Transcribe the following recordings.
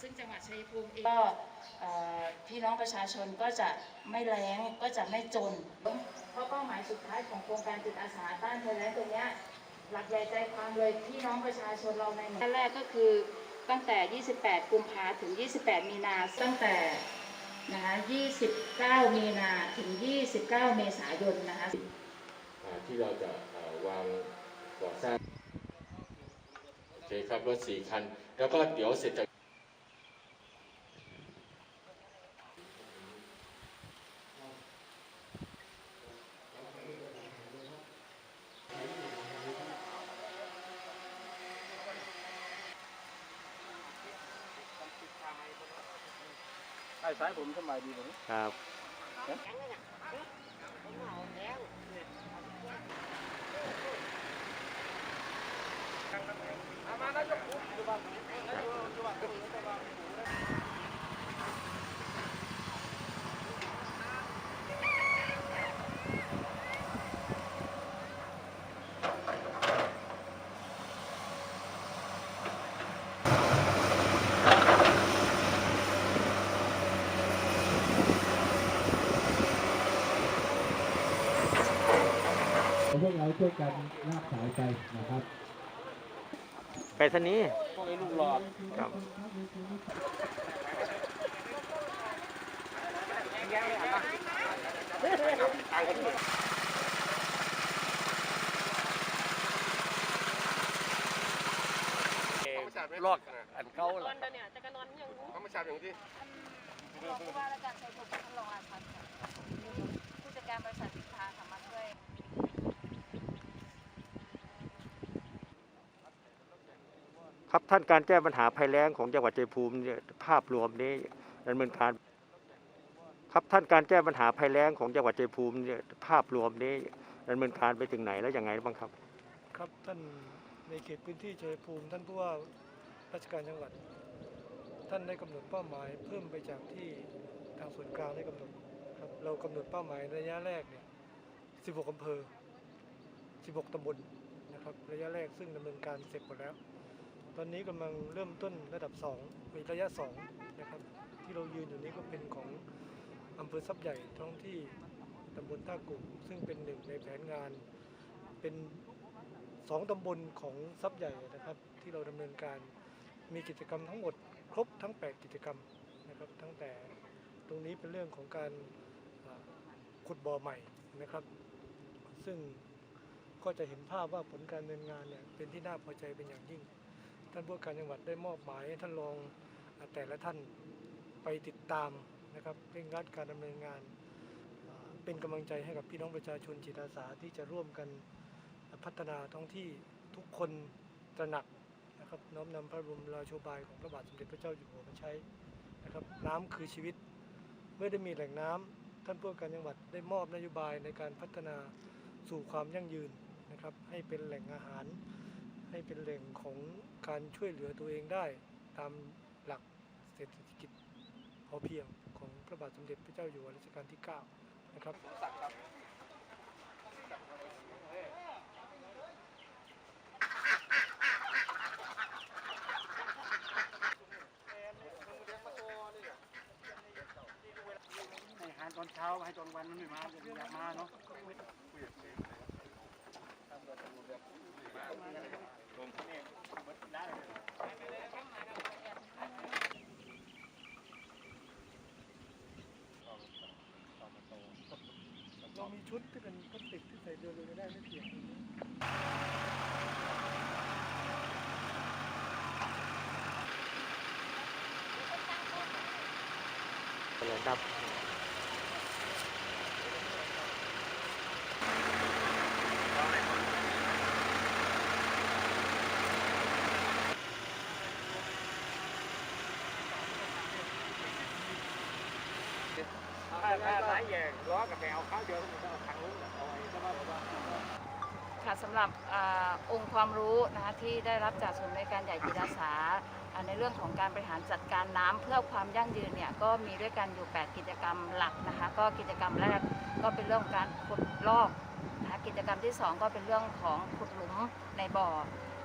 ซึ่งจังหวัดชัยภูมิเองก็เอ่อพี่น้องประชาชนก็จะไม่แล้งก็จะไม่จน เพราะเป้าหมายสุดท้ายของโครงการจิตอาสาต้านภัยแล้งตัวเนี้ยหลักใหญ่ใจความเลยพี่น้องประชาชนเราในหมู่แรกก็คือตั้งแต่ 28 กุมภาถึง 28 มีนาตั้งแต่นะคะ29 มีนาถึง 29 เมษายนนะคะอ่าที่เราจะอ่าวางก่อสร้างโอเคครับรถสี่คัน แล้วก็เดี๋ยวเสร็จจากไอ้สายผมสบายดีผมครับ ช่วยกันลากสายไปนะครับไปทางนี้พวกไอ้ลูกหลอดครับลอกอันเก่านอล่ะนเดี๋ยวเนี่ยจะกันนอนยังรู้เขาไม่ทราบอย่างที่รองผู้ว่าราชการชัยภูมิท่านรองอาชันค่ะผู้จัดการบริษัทสินค้าค่ะมาช่วย ครับท่านการแก้ปัญหาภัยแล้งของจังหวัดชัยภูมิภาพรวมนี้ดำเนินการครับท่านการแก้ปัญหาภัยแล้งของจังหวัดชัยภูมิภาพรวมนี้ดำเนินการไปถึงไหนแล้วยังไงบ้างครับ ครับท่านในเขตพื้นที่ชัยภูมิ ท่านผู้ว่าราชการจังหวัด ท่านได้กำหนดเป้าหมาย เพิ่มไปจากที่ทางส่วนกลางได้กำหนดครับเรากำหนดเป้าหมายระยะแรกเนี่ย 16อำเภอ 16ตำบลนะครับระยะแรกซึ่งดำเนินการเสร็จหมดแล้ว ตอนนี้กำลังเริ่มต้นระดับ2เป็นระยะ2นะครับ ที่เรายืนอยู่นี้ก็เป็นของอำเภอทรัพย์ใหญ่ท้องที่ตำบลท่ากุ่มซึ่งเป็นหนึ่งในแผนงานเป็นสองตำบลของทรัพย์ใหญ่นะครับ ที่เราดำเนินการมีกิจกรรมทั้งหมดครบทั้ง 8 กิจกรรมนะครับ ตั้งแต่ตรงนี้เป็นเรื่องของการขุดบ่อใหม่นะครับ ซึ่งก็จะเห็นภาพว่าผลการดำเนินงานเนี่ยเป็นที่น่าพอใจเป็นอย่างยิ่ง ท่านผู้การจังหวัดได้มอบหมายให้ท่านรองแต่ละท่านไปติดตามนะครับเร่งรัดการดำเนินงานเป็นกำลังใจให้กับพี่น้องประชาชนจิตอาสาที่จะร่วมกันพัฒนาท้องที่ทุกคนตระหนักนะครับน้อมนำพระบรมราโชบายของพระบาทสมเด็จพระเจ้าอยู่หัวมาใช้นะครับน้ำคือชีวิตเมื่อได้มีแหล่งน้ำท่านผู้การจังหวัดได้มอบนโยบายในการพัฒนาสู่ความยั่งยืนนะครับให้เป็นแหล่งอาหาร ให้เป็นแหล่งของการช่วยเหลือตัวเองได้ ตามหลักเศรษฐกิจพอเพียงของพระบาทสมเด็จพระเจ้าอยู่หัวรัชกาลที่ 9 นะครับให้หารตอนเช้าให้ตอนวันมันไม่มาอยากมาเนาะ เรามีชุดที่เป็นพลาสติกที่ใส่เดินเลยไม่ได้ไม่เพียงครับ ถ้าถ้าสายแยกล้อกับแปเอาข้าวเดียวก็ต้องทางนู้เอาไว้ใช่ไหมผมว่าค่ะสำหรับองค์ความรู้นะคะที่ได้รับจากศูนย์บริการใหญ่จิตอาสาในเรื่องของการบริหารจัดการน้ำเพื่อความยั่งยืนเนี่ยก็มีด้วยกันอยู่ 8 กิจกรรมหลักนะคะก็กิจกรรมแรกก็เป็นเรื่องของการขุดลอกนะคะกิจกรรมที่ 2 ก็เป็นเรื่องของขุดหลุมในบ่อ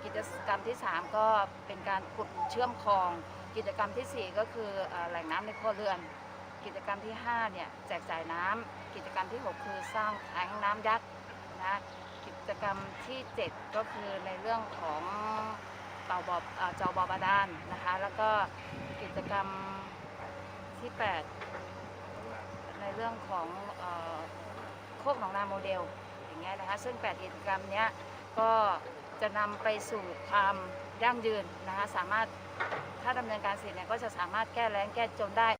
กิจกรรมที่ 3 ก็เป็นการขุดเชื่อมคลอง กิจกรรมทีสี่4 ก็คือแหล่งน้ำในครัวเรือน กิจกรรมที่ 5 เนี่ยแจกจ่ายน้ำกิจกรรมที่ 6 คือสร้างแทงน้ำยักษ์นะกิจกรรมที่ 7 ก็คือในเรื่องของเต่าบอบจอบอบาดานนะคะแล้วก็กิจกรรมที่ 8 ในเรื่องของโคกหนองนาโมเดลอย่างเงี้ยนะคะซึ่ง 8 กิจกรรมเนี้ยก็จะนำไปสู่ความยั่งยืนนะคะสามารถถ้าดำเนินการเสร็จเนี่ยก็จะสามารถแก้แล้งแก้จนได้